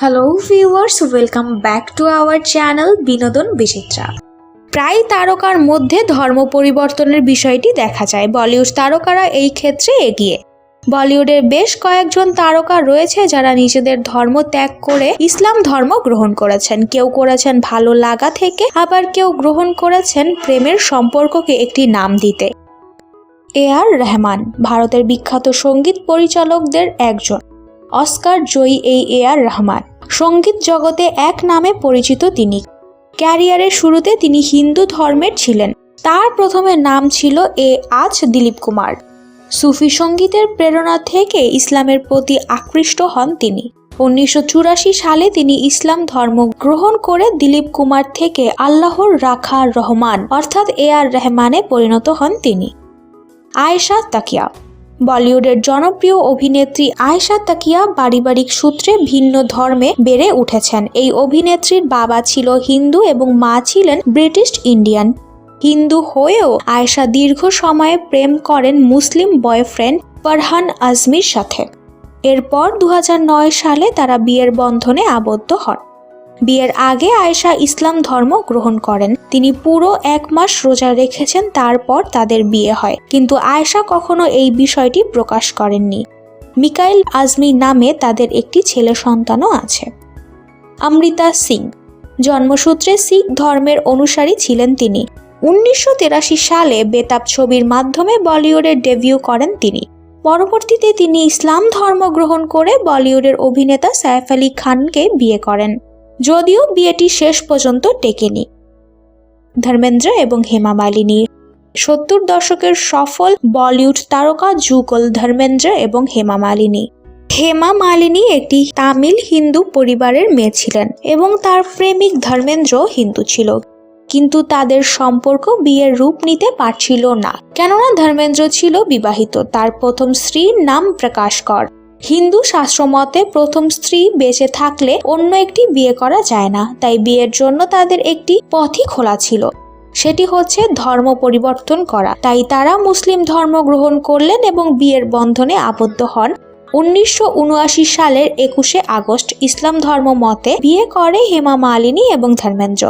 Hello viewers welcome back to our channel বিনোদন বিচিত্রা প্রায় তারকার মধ্যে ধর্ম পরিবর্তনের বিষয়টি দেখা যায়। বলিউড তারকারা এই ক্ষেত্রে এগিয়ে। বলিউডের বেশ কয়েকজন তারকা রয়েছে যারা নিজেদের ধর্ম ত্যাগ করে ইসলাম ধর্ম গ্রহণ করেছেন। কেউ করেছেন ভালো লাগা থেকে, আবার কেউ গ্রহণ করেছেন প্রেমের সম্পর্ককে একটি নাম দিতে। এ আর রহমান, ভারতের বিখ্যাত সংগীত পরিচালকদের একজন। অস্কার জয়ী এই এ আর রহমান। সংগীত জগতে এক নামে পরিচিত তিনি। ক্যারিয়ারের শুরুতে তিনি হিন্দু ধর্মের ছিলেন। তার প্রথমে নাম ছিল এ আজ দিলীপ কুমার। সুফি সঙ্গীতের প্রেরণা থেকে ইসলামের প্রতি আকৃষ্ট হন তিনি। উনিশশো চুরাশি সালে তিনি ইসলাম ধর্ম গ্রহণ করে দিলীপ কুমার থেকে আল্লাহর রাখা রহমান অর্থাৎ এ আর রহমানে পরিণত হন তিনি। আয়েশা তাকিয়া। বলিউডের জনপ্রিয় অভিনেত্রী আয়েশা তাকিয়া পারিবারিক সূত্রে ভিন্ন ধর্মে বেড়ে উঠেছেন। এই অভিনেত্রীর বাবা ছিল হিন্দু এবং মা ছিলেন ব্রিটিশ ইন্ডিয়ান। হিন্দু হয়েও আয়েশা দীর্ঘ সময়ে প্রেম করেন মুসলিম বয়ফ্রেন্ড ফারহান আজমির সাথে। এরপর দু হাজার নয় সালে তারা বিয়ের বন্ধনে আবদ্ধ হন। বিয়ের আগে আয়েশা ইসলাম ধর্ম গ্রহণ করেন। তিনি পুরো এক মাস রোজা রেখেছেন, তারপর তাদের বিয়ে হয়। কিন্তু আয়েশা কখনো এই বিষয়টি প্রকাশ করেননি। মিকাইল আজমি নামে তাদের একটি ছেলে সন্তানও আছে। অমৃতা সিং। জন্মসূত্রে শিখ ধর্মের অনুসারী ছিলেন তিনি। উনিশশো সালে বেতাব ছবির মাধ্যমে বলিউডে ডেবিউ করেন তিনি। পরবর্তীতে তিনি ইসলাম ধর্ম গ্রহণ করে বলিউডের অভিনেতা সাইফ আলী খানকে বিয়ে করেন। যদিও বিয়েটি শেষ পর্যন্ত টেকেনি। ধর্মেন্দ্র এবং হেমা মালিনী, সত্তর দশকের সফল বলিউড তারকা যুগল ধর্মেন্দ্র এবং হেমা মালিনী। হেমা মালিনী একটি তামিল হিন্দু পরিবারের মেয়ে ছিলেন এবং তার প্রেমিক ধর্মেন্দ্র হিন্দু ছিল। কিন্তু তাদের সম্পর্ক বিয়ের রূপ নিতে পারছিল না। কেননা ধর্মেন্দ্র ছিল বিবাহিত, তার প্রথম স্ত্রীর নাম প্রকাশ কর। হিন্দু শাস্ত্রমতে প্রথম স্ত্রী বেঁচে থাকলে অন্য একটি বিয়ে করা যায় না, তাই বিয়ের জন্য তাদের একটি পথই খোলা ছিল। সেটি হচ্ছে ধর্ম পরিবর্তন করা। তাই তারা মুসলিম ধর্ম গ্রহণ করলেন এবং বিয়ের বন্ধনে আবদ্ধ হন। উনিশশো উনআশি সালের একুশে আগস্ট ইসলাম ধর্ম মতে বিয়ে করে হেমা মালিনী এবং ধর্মেন্দ্র।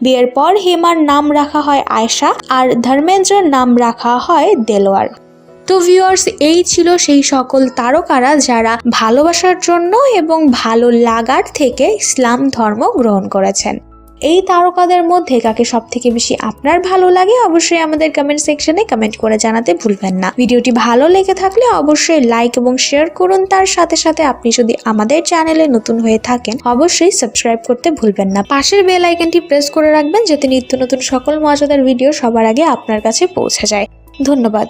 বিয়ের পর হেমার নাম রাখা হয় আয়শা আর ধর্মেন্দ্রের নাম রাখা হয় দেলোয়ার। তো ভিউয়ার্স এই ছিল সেই সকল তারকারা যারা ভালোবাসার জন্য এবং ভালো লাগার থেকে ইসলাম ধর্ম গ্রহণ করেছেন। এই তারকাদের মধ্যে কাকে সব থেকে বেশি আপনার ভালো লাগে, অবশ্যই আমাদের কমেন্ট সেকশনে কমেন্ট করে জানাতে ভুলবেন না। ভিডিওটি ভালো লেগে থাকলে অবশ্যই লাইক এবং শেয়ার করুন। তার সাথে সাথে আপনি যদি আমাদের চ্যানেলে নতুন হয়ে থাকেন, অবশ্যই সাবস্ক্রাইব করতে ভুলবেন না। পাশের বেল আইকনটি প্রেস করে রাখবেন, যাতে নিত্য নতুন সকল মজাদার ভিডিও সবার আগে আপনার কাছে পৌঁছে যায়। ধন্যবাদ।